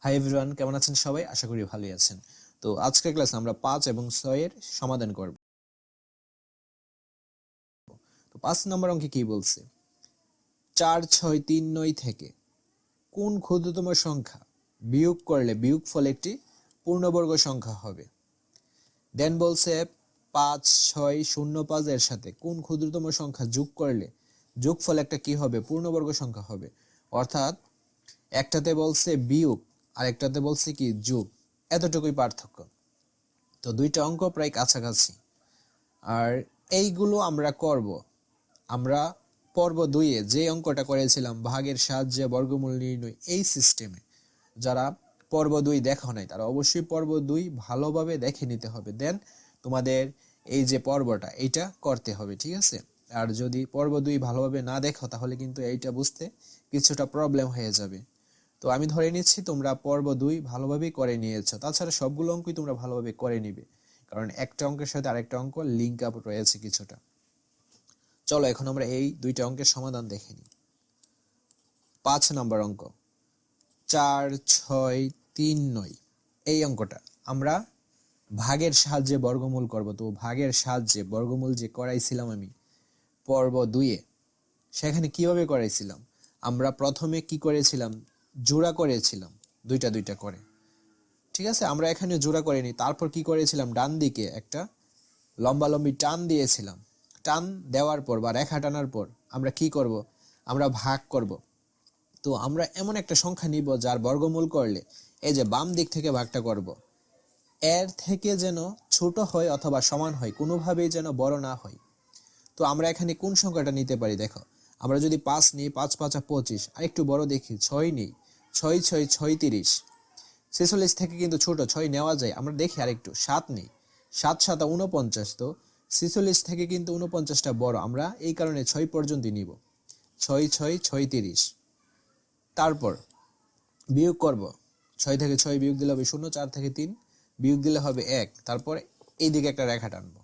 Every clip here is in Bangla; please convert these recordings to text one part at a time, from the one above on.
হাই এভরিওয়ান কেমন আছেন সবাই? আশা করি ভালোই আছেন। তো আজকের ক্লাসে আমরা পাঁচ এবং ছয়ের সমাধান করব। তো পাঁচ নম্বর অঙ্কে কি বলছে? চার, ছয়, তিন, নয় থেকে কোন ক্ষুদ্রতম সংখ্যা বিয়োগ করলে বিয়োগ ফল একটি পূর্ণবর্গ সংখ্যা হবে? দেন বলছে, পাঁচ, ছয়, শূন্য, পাঁচ এর সাথে কোন ক্ষুদ্রতম সংখ্যা যোগ করলে যোগ যোগফল একটা কি হবে? পূর্ণবর্গ সংখ্যা হবে। অর্থাৎ একটাতে বলছে বিয়োগ আর একটাতে বলছে কি, যুগ। এতটুকুই পার্থক্য। তো দুইটা অঙ্ক প্রায় কাছাকাছি। আর এইগুলো আমরা করব। আমরা পর্ব দুইয়ে যে অঙ্কটা করেছিলাম, ভাগের সাহায্যে বর্গমূল নির্ণয় এই সিস্টেমে যারা পর্ব দুই দেখা নাই, তারা অবশ্যই পর্ব দুই ভালোভাবে দেখে নিতে হবে। দেন তোমাদের এই যে পর্বটা, এইটা করতে হবে, ঠিক আছে? আর যদি পর্ব দুই ভালোভাবে না দেখো, তাহলে কিন্তু এইটা বুঝতে কিছুটা প্রবলেম হয়ে যাবে। তো আমি ধরে নিচ্ছি তোমরা পর্ব দুই ভালোভাবেই করে নিয়েছো। তাছাড়া সবগুলো অঙ্কই তোমরা ভালোভাবে করে নিবে। কারণ একটা অঙ্কের সাথে আরেকটা অঙ্ক লিঙ্ক আপ রয়েছে কিছুটা। চলো এখন আমরা এই দুইটা অঙ্কের সমাধান দেখে নিই। পাঁচ নম্বর অঙ্ক। চার, ছয়, তিন, নয়। এই অঙ্কটা আমরা ভাগের সাহায্যে বর্গমূল করব। তো ভাগের সাহায্যে বর্গমূল যে করাইছিলাম আমি পর্ব দুইয়ে, সেখানে কীভাবে করাইছিলাম? আমরা প্রথমে কি করেছিলাম? জোড়া করেছিলাম, দুইটা দুইটা করে। ঠিক আছে? আমরা এখানে জোড়া করিনি। তারপর কি করেছিলাম? ডান দিকে একটা লম্বা লম্বি টান দিয়েছিলাম। টান দেওয়ার পর বা রেখা টানার পর আমরা কি করব? আমরা ভাগ করব। তো আমরা এমন একটা সংখ্যা নিব যার বর্গমূল করলে এই যে বাম দিক থেকে ভাগটা করব। এর থেকে যেন ছোট হয় অথবা সমান হয়, কোনোভাবেই যেন বড় না হয়। তো আমরা এখানে কোন সংখ্যাটা নিতে পারি? দেখো, আমরা যদি পাঁচ নিই, পাঁচ পাঁচা পঁচিশ আর একটু বড় দেখি, ছয় নিই। ছয় ছয় ছয় তিরিশ। ছেচল্লিশ থেকে কিন্তু ছোট ছয় নেওয়া যায়। আমরা দেখি আরেকটু। সাত নেই। সাত সাতা উনপঞ্চাশ তো। ছেচল্লিশ থেকে কিন্তু উনপঞ্চাশটা বড়। আমরা এই কারণে ছয় পর্যন্ত নিব। ছয় ছয় ছয় তিরিশ। তারপর বিয়োগ করব। ছয় থেকে ছয় বিয়োগ দিলে হবে শূন্য, চার থেকে তিন। বিয়োগ দিলে হবে এক। তারপর এই দিকে একটা রেখা টানবো।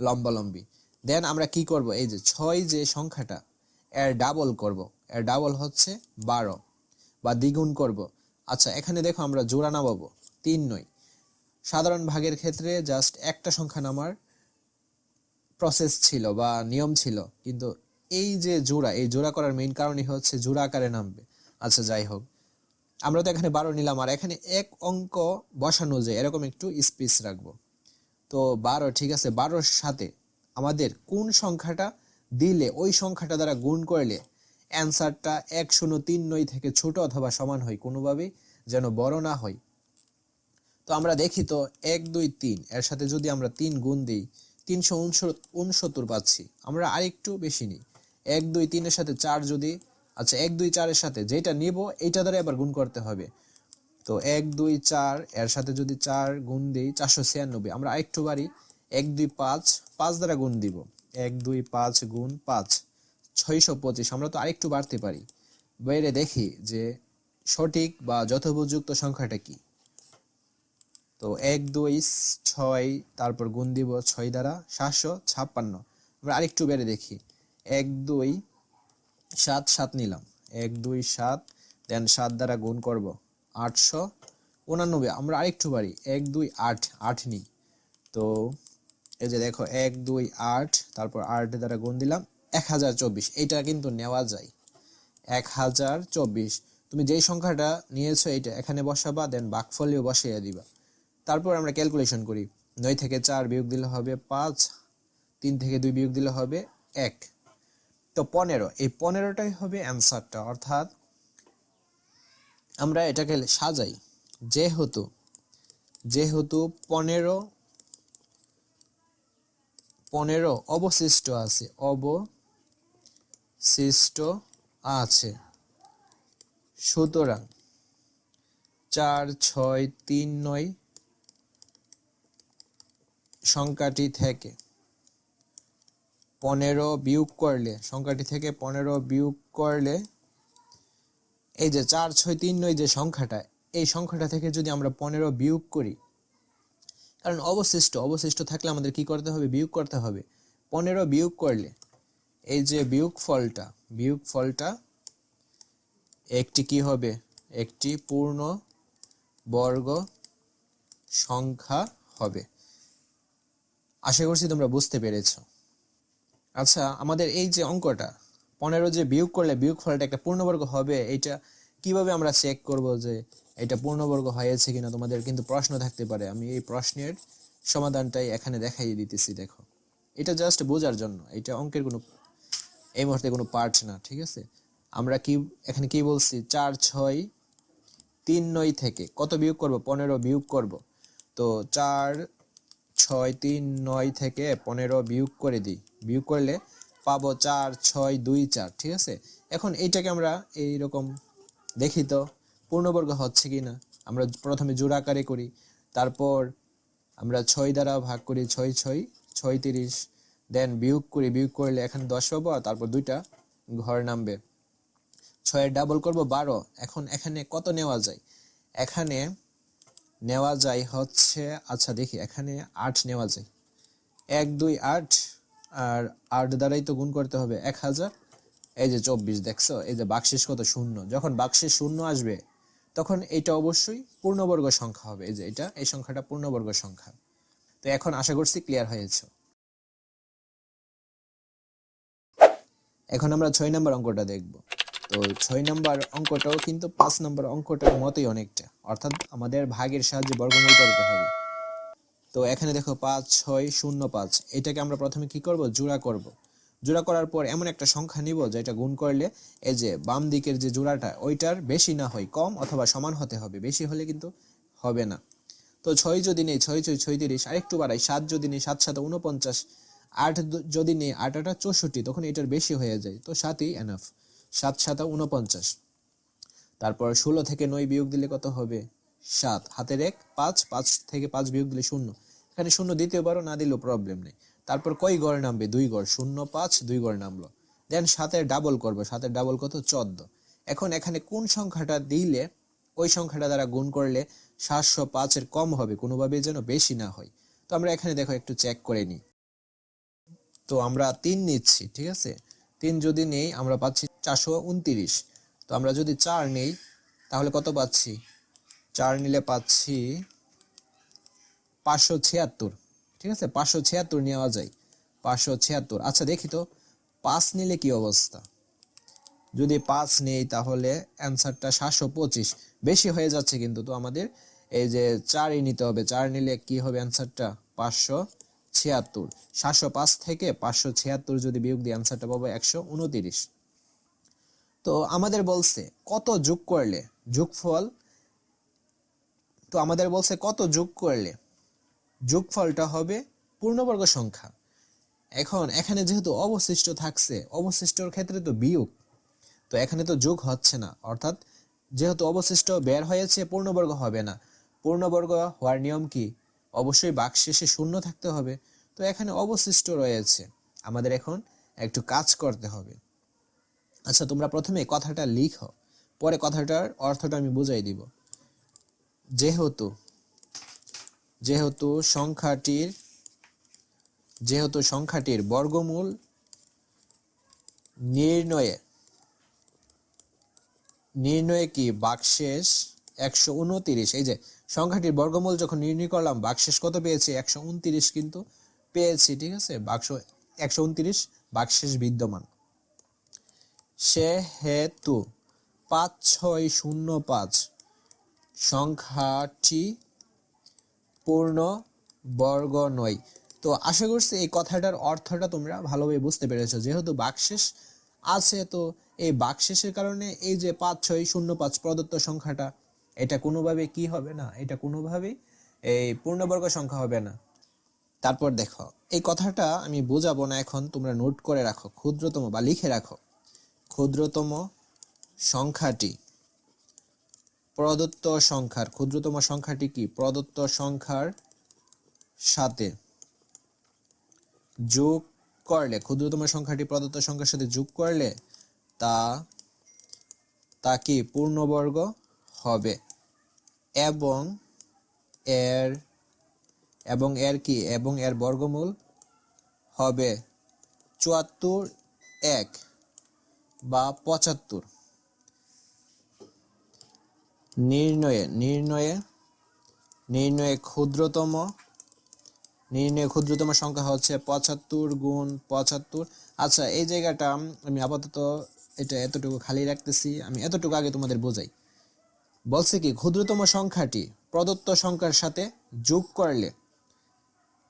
লম্বা লম্বি দেন আমরা কি করব? এই যে ছয় যে সংখ্যাটা, এর ডাবল করব। এর ডাবল হচ্ছে বারো। বা দ্বিগুণ করব। আচ্ছা এখানে দেখো আমরা জোড়া নামাবো, তিন নয়। সাধারণ ভাগের ক্ষেত্রে জাস্ট একটা সংখ্যা নামার প্রসেস ছিল বা নিয়ম ছিল, কিন্তু এই যে জোড়া, এই জোড়া করার মেইন কারণই হচ্ছে জোড়া আকারে নামবে। আচ্ছা যাই হোক। আমরা তো এখানে বারো নিলাম, আর এখানে এক অঙ্ক বসানো যায় এরকম একটু স্পেস রাখব। তো বারো, ঠিক আছে, বারোর সাথে আমাদের কোন সংখ্যাটা দিলে, ওই সংখ্যাটা দ্বারা গুণ করলে অ্যান্সারটা এক শূন্য তিন নয় থেকে ছোট অথবা সমান হয় কোনোভাবেই যেন বড় না হয়। তো আমরা দেখি তো এক, দুই, তিন, এর সাথে যদি আমরা তিন গুণ দিই, তিনশো উনসত্তর পাচ্ছি। আমরা আরেকটু বেশি নিই। এক, দুই, তিনের সাথে চার যদি আচ্ছা এক, দুই, চারের সাথে যেটা নিব এইটা দ্বারা এবার গুণ করতে হবে। তো এক, দুই, চার, এর সাথে যদি চার গুণ দিই, চারশো ছিয়ানব্বই। আমরা আরেকটু বাড়ি, এক, দুই, পাঁচ পাঁচ দ্বারা গুণ দিব। এক, দুই, পাঁচ গুণ পাঁচ। ছয়শো পঁচিশ, আমরা তো আরেকটু বাড়তে পারি। বাইরে দেখি যে সঠিক বা যথোপযুক্ত সংখ্যাটা কি। তো এক, দুই, ছয়, তারপর গুণ দিব ছয় দ্বারা সাতশো ছাপ্পান্ন। আমরা আরেকটু বেড়ে দেখি। এক, দুই, সাত সাত নিলাম। এক, দুই, সাত, দেন সাত দ্বারা গুণ করব আটশো উনানব্বই। আমরা আরেকটু বাড়ি। এক, দুই, আট আট নিই। তো এই যে দেখো, এক, দুই, আট, তারপর আট দ্বারা গুণ দিলাম এক হাজার চব্বিশ, এইটা কিন্তু নেওয়া যায়। এক হাজার চব্বিশ, তুমি যেই সংখ্যাটা নিয়েছো এইটা, এখানে বসাবা দেন বাকফলিও বসিয়ে দিবা। তারপর আমরা ক্যালকুলেশন করি। নয় থেকে চার বিয়োগ দিলে হবে পাঁচ, তিন থেকে দুই বিয়োগ দিলে হবে এক। তো পনেরো, এই পনেরোটাই হবে অ্যান্সারটা, অর্থাৎ আমরা এটাকে সাজাই। যেহেতু যেহেতু পনেরো পনেরো অবশিষ্ট আছে অবশিষ্ট আছে। সুতরাং চার, ছয়, তিন, নয় সংখ্যাটি থেকে পনেরো বিয়োগ করলে, সংখ্যাটি থেকে পনেরো বিয়োগ করলে এই যে চার, ছয়, তিন, নয় যে সংখ্যাটা, এই সংখ্যাটা থেকে যদি আমরা পনেরো বিয়োগ করি, কারণ অবশিষ্ট অবশিষ্ট থাকলে আমাদের কি করতে হবে? বিয়োগ করতে হবে। পনেরো বিয়োগ করলে এই যে বিয়োগ ফলটা বিয়োগ ফলটা, একটি কি হবে? একটি পূর্ণ বর্গ সংখ্যা হবে। আশা করছি তোমরা বুঝতে পেরেছ। আচ্ছা আমাদের এই যে অঙ্কটা, পনেরো যে বিয়োগ করলে বিয়োগ ফলটা একটা পূর্ণবর্গ হবে, এটা কীভাবে আমরা চেক করব যে এটা পূর্ণবর্গ হয়েছে কিনা? তোমাদের কিন্তু প্রশ্ন থাকতে পারে। আমি এই প্রশ্নের সমাধানটাই এখানে দেখাই দিতেছি, দেখো। এটা জাস্ট বোঝার জন্য, এটা অঙ্কের কোনো এই মুহূর্তে কোনো পার্ট না, ঠিক আছে? আমরা কি, এখানে কি বলছি? চার, ছয়, তিন, নয় থেকে। কত বিয়োগ করব? পনেরো বিয়োগ করব। তো চার, ছয়, তিন, নয় থেকে পনেরো বিয়োগ করে দিই। বিয়োগ করলে পাবো চার, ছয়, দুই, চার, ঠিক আছে? এখন এইটাকে আমরা এই রকম দেখি তো, পূর্ণবর্গ হচ্ছে কি না আমরা প্রথমে জোড় আকারে করি, তারপর আমরা ছয় দ্বারা ভাগ করি, ছয় ছয় ছয়, তিরিশ দেন বিয়োগ করি, বিয়োগ করলে এখানে দশ পাবো, তারপর দুইটা ঘর নামবে। ছয়ের ডাবল করব, বারো। এখন এখানে কত নেওয়া যায়? এখানে নেওয়া যায় হচ্ছে আচ্ছা দেখি, এখানে আট নেওয়া যায়। এক, দুই, আট, আর আট দ্বারাই তো গুণ করতে হবে এক হাজার। এই যে চব্বিশ, দেখছ? এই যে বাক্সেস কত শূন্য? যখন বাক্সে শূন্য আসবে, তখন এটা অবশ্যই পূর্ণবর্গ সংখ্যা হবে। এই যে এটা, এই সংখ্যাটা পূর্ণবর্গ সংখ্যা। তো এখন আশা করছি ক্লিয়ার হয়েছে। এখন আমরা ছয় নম্বর অঙ্কটা দেখব। তো ছয় নম্বর অঙ্কটাও কিন্তু পাঁচ নম্বর অঙ্কটার মতোই অনেকটা। অর্থাৎ আমাদের ভাগের সাহায্যে বর্গমূল করতে হবে। তো এখানে দেখো পাঁচ, ছয়, শূন্য, পাঁচ। এটাকে আমরা প্রথমে কি করব? জোড়া করব। জোড়া করার পর এমন একটা সংখ্যা নিব যেটা গুণ করলে এই যে বাম দিকের যে জোড়াটা, ওইটার বেশি না হয়, কম অথবা সমান হতে হবে। বেশি হলে কিন্তু হবে না। তো ছয় যদি নেই, ছয় ছয় ছয়ত্রিশ আরেকটু বাড়াই, সাত যদি নেই, সাত সাত উনপঞ্চাশ আট যদি নেই আট আটা চৌষট্টি, তখন এটার বেশি হয়ে যায়। তো সাতই এনাফ সাত সাতা উনপঞ্চাশ তারপর ষোলো থেকে নয় বিয়োগ দিলে কত হবে? সাত। হাতের এক, পাঁচ পাঁচ থেকে পাঁচ বিয়োগ দিলে শূন্য। এখানে শূন্য পারো না দিলেও প্রবলেম নেই। তারপর কয় গড় নামবে? দুই গড়। শূন্য, পাঁচ, দুই গড় নামলো। দেন সাতের ডাবল করব। সাতের ডাবল কত? চোদ্দ। এখন এখানে কোন সংখ্যাটা দিলে, ওই সংখ্যাটা দ্বারা গুণ করলে সাতশো পাঁচের কম হবে? কোনোভাবে যেন বেশি না হয়। তো আমরা এখানে দেখো, একটু চেক করে নিই। তো আমরা তিন নিচ্ছি, ঠিক আছে? তিন যদি নেই, আমরা পাচ্ছি চারশো উনতিরিশ। তো আমরা যদি চার নেই, তাহলে কত পাচ্ছি? চার নিলে পাচ্ছি পাঁচশো ছিয়াত্তর, ঠিক আছে? পাঁচশো ছিয়াত্তর নেওয়া যায়। পাঁচশো ছিয়াত্তর। আচ্ছা দেখি তো, পাঁচ নিলে কি অবস্থা? যদি পাঁচ নেই, তাহলে অ্যান্সারটা সাতশো পঁচিশ। বেশি হয়ে যাচ্ছে কিন্তু তো আমাদের। এই যে চারই নিতে হবে, চার নিলে কি হবে অ্যান্সারটা? পাঁচশো ছিয়াত্তর। সাতশো পাঁচ থেকে পাঁচশো ছিয়াত্তর যদি বিয়োগ দিয়ে অ্যান্সারটা পাবো একশো উনতিরিশ। তো আমাদের বলছে কত যোগ করলে যোগফল? তো আমাদের বলছে কত যোগ করলে যোগফলটা হবে পূর্ণবর্গ সংখ্যা। এখন এখানে যেহেতু অবশিষ্ট থাকছে, অবশিষ্টর ক্ষেত্রে তো বিয়োগ। তো এখানে তো যোগ হচ্ছে না, অর্থাৎ যেহেতু অবশিষ্ট বের হয়েছে, পূর্ণবর্গ হবে না। পূর্ণবর্গ হওয়ার নিয়ম কি? অবশ্যই বাক্সেসে শূন্য থাকতে হবে। তো এখানে অবশিষ্ট রয়েছে। আমাদের এখন একটু কাজ করতে হবে। আচ্ছা তোমরা প্রথমে কথাটা লিখো। পরে কথাটার অর্থটা আমি বুঝাই দিব। যেহেতু যেহেতু সংখ্যাটির যেহেতু সংখ্যাটির বর্গমূল নির্ণয়ে নির্ণয়ে কি বাকশেষ একশো উনতিরিশ? এই যে সংখ্যাটির বর্গমূল যখন নির্ণয় করলাম বাকশেষ কত পেয়েছি? একশো উনত্রিশ কিন্তু পেয়েছি, ঠিক আছে? বাক্স একশো উনতিরিশ বাকশেষ বিদ্যমান। সেহেতু পাঁচ ছয় শূন্য পাঁচ সংখ্যাটি পূর্ণ বর্গ নয়। তো আশা করছি এই কথাটার অর্থটা তোমরা ভালোভাবে বুঝতে পেরেছ। যেহেতু বাকশেষ আছে, তো এই বাকশেষের কারণে এই যে পাঁচ ছয় শূন্য পাঁচ প্রদত্ত সংখ্যাটা এটা কোনোভাবে কি হবে না? এটা কোনোভাবেই এই পূর্ণবর্গ সংখ্যা হবে না। তারপর দেখো, এই কথাটা আমি বোঝাবো না এখন, তোমরা নোট করে রাখো, ক্ষুদ্রতম বা লিখে রাখো। ক্ষুদ্রতম সংখ্যাটি, প্রদত্ত সংখ্যার, ক্ষুদ্রতম সংখ্যাটি কি? প্রদত্ত সংখ্যার সাথে যোগ করলে, ক্ষুদ্রতম সংখ্যাটি প্রদত্ত সংখ্যার সাথে যোগ করলে তা তা কি? পূর্ণবর্গ হবে। এবং এর এবং এর কি? এবং এর বর্গমূল হবে চুয়াত্তর এক বা পঁচাত্তর। নির্ণয়ে নির্ণয়ে নির্ণয়ে ক্ষুদ্রতম নির্ণয়ে ক্ষুদ্রতম সংখ্যা হচ্ছে পঁচাত্তর গুণ পঁচাত্তর। আচ্ছা এই জায়গাটা আমি আপাতত এটা এতটুকু খালি রাখতেছি। আমি এতটুকু আগে তোমাদের বোঝাই। বলছে কি, ক্ষুদ্রতম সংখ্যাটি প্রদত্ত সংখ্যার সাথে যোগ করলে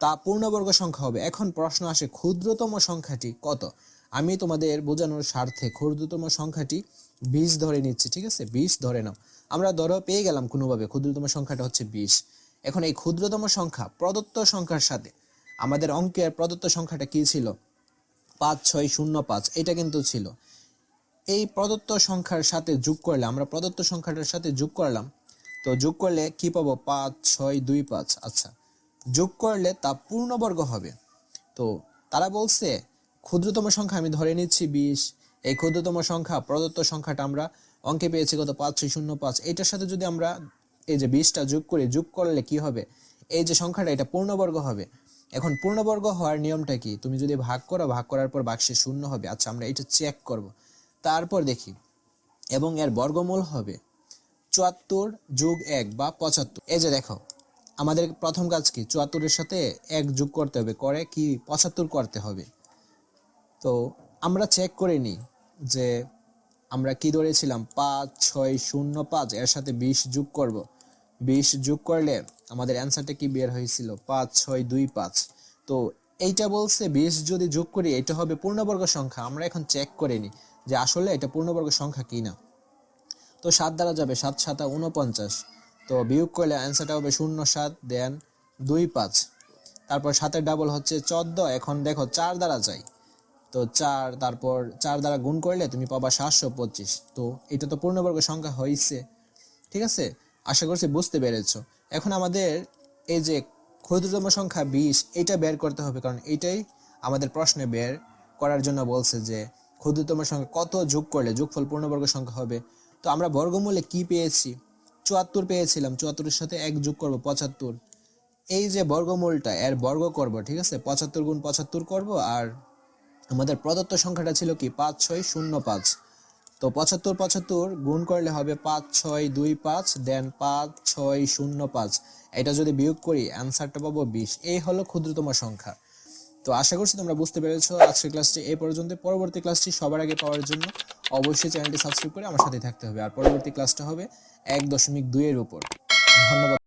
তা পূর্ণবর্গ সংখ্যা হবে। এখন প্রশ্ন আসে, ক্ষুদ্রতম সংখ্যাটি কত? আমি তোমাদের বোঝানোর স্বার্থে ক্ষুদ্রতম সংখ্যাটি বিশ ধরে নিচ্ছি, ঠিক আছে? বিশ ধরে নাও। আমরা ধরো পেয়ে গেলাম কোনোভাবে, ক্ষুদ্রতম সংখ্যাটা হচ্ছে বিশ। এখন এই ক্ষুদ্রতম সংখ্যা প্রদত্ত সংখ্যার সাথে আমাদের অঙ্কের প্রদত্ত সংখ্যাটা কি ছিল? পাঁচ, ছয়, শূন্য, পাঁচ, এটা কিন্তু ছিল। এই প্রদত্ত সংখ্যার সাথে যোগ করলে, আমরা প্রদত্ত সংখ্যাটার সাথে যোগ করলাম, তো যোগ করলে কি পাবো? পাঁচ, ছয়, দুই, পাঁচ আচ্ছা। যোগ করলে তা পূর্ণবর্গ হবে। তো তারা বলছে, ক্ষুদ্রতম সংখ্যা আমি ধরে নিচ্ছি বিশ, এই ক্ষুদ্রতম সংখ্যা, প্রদত্ত সংখ্যাটা আমরা অঙ্কে পেয়েছি কত? পাঁচ, ছয়, শূন্য, পাঁচ। এটার সাথে যদি আমরা এই যে বিশটা যোগ করি, যোগ করলে কি হবে? এই যে সংখ্যাটা, এটা পূর্ণবর্গ হবে। এখন পূর্ণবর্গ হওয়ার নিয়মটা কি? তুমি যদি ভাগ করো, ভাগ করার পর বাক্সে শূন্য হবে। আচ্ছা আমরা এটা চেক করব। তারপর দেখি, এবং এর বর্গমূল হবে চুয়াত্তর যোগ এক বা পঁচাত্তর। এই যে দেখো, আমাদের প্রথম কাজ কি? চুয়াত্তরের সাথে এক যোগ করতে হবে। করে কি? পঁচাত্তর করতে হবে। তো আমরা চেক করে নিই যে আমরা কি ধরেছিলাম? পাঁচ, ছয়, শূন্য, পাঁচ, এর সাথে বিশ যোগ করব। বিশ যোগ করলে আমাদের অ্যান্সারটা কি বের হয়েছিল? পাঁচ, ছয়, দুই, পাঁচ। তো এইটা বলছে বিশ যদি যোগ করি, এটা হবে পূর্ণবর্গ সংখ্যা। আমরা এখন চেক করে নিই যে আসলে এটা পূর্ণবর্গ সংখ্যা কি না? তো সাত দ্বারা যাবে, সাত সাতা উনপঞ্চাশ তো বিয়োগ করলে অ্যান্সারটা হবে শূন্য সাত দেন দুই পাঁচ। তারপর সাতের ডাবল হচ্ছে চোদ্দ, এখন দেখো চার দ্বারা যাই তো চার, তারপর চার দ্বারা গুণ করলে তুমি পাবা সাতশো পঁচিশ। তো এটা তো পূর্ণবর্গ সংখ্যা হয়েছে ঠিক আছে? আশা করছি বুঝতে পেরেছ। এখন আমাদের এই যে ক্ষুদ্রতম সংখ্যা বিশ, এটা বের করতে হবে, কারণ এটাই আমাদের প্রশ্নে বের করার জন্য বলছে যে ক্ষুদ্রতম সংখ্যা, কত যোগ করলে যোগফল পূর্ণবর্গ সংখ্যা হবে? তো আমরা বর্গমূলে কি পেয়েছি? চুয়াত্তর পেয়েছিলাম, চুয়াত্তরের সাথে এক যোগ করব, পঁচাত্তর। এই যে বর্গমূলটা, এর বর্গ করব, ঠিক আছে? পঁচাত্তর গুণ পঁচাত্তর করব, আর আমাদের প্রদত্ত সংখ্যাটা ছিল কি? পাঁচ, ছয়, শূন্য, পাঁচ। তো পঁচাত্তর পঁচাত্তর গুণ করলে হবে পাঁচ, ছয়, দুই, পাঁচ, দেন পাঁচ, ছয়, শূন্য, পাঁচ। এটা যদি বিয়োগ করি অ্যান্সারটা পাবো বিশ। এই হলো ক্ষুদ্রতম সংখ্যা। তো আশা করছি তোমরা বুঝতে পেরেছ। আজকের ক্লাসটি এ পর্যন্ত। পরবর্তী ক্লাসটি সবার আগে পাওয়ার জন্য অবশ্যই চ্যানেলটি সাবস্ক্রাইব করে আমার সাথে থাকতে হবে। আর পরবর্তী ক্লাসটা হবে এক দশমিক দুইয়ের উপর। ধন্যবাদ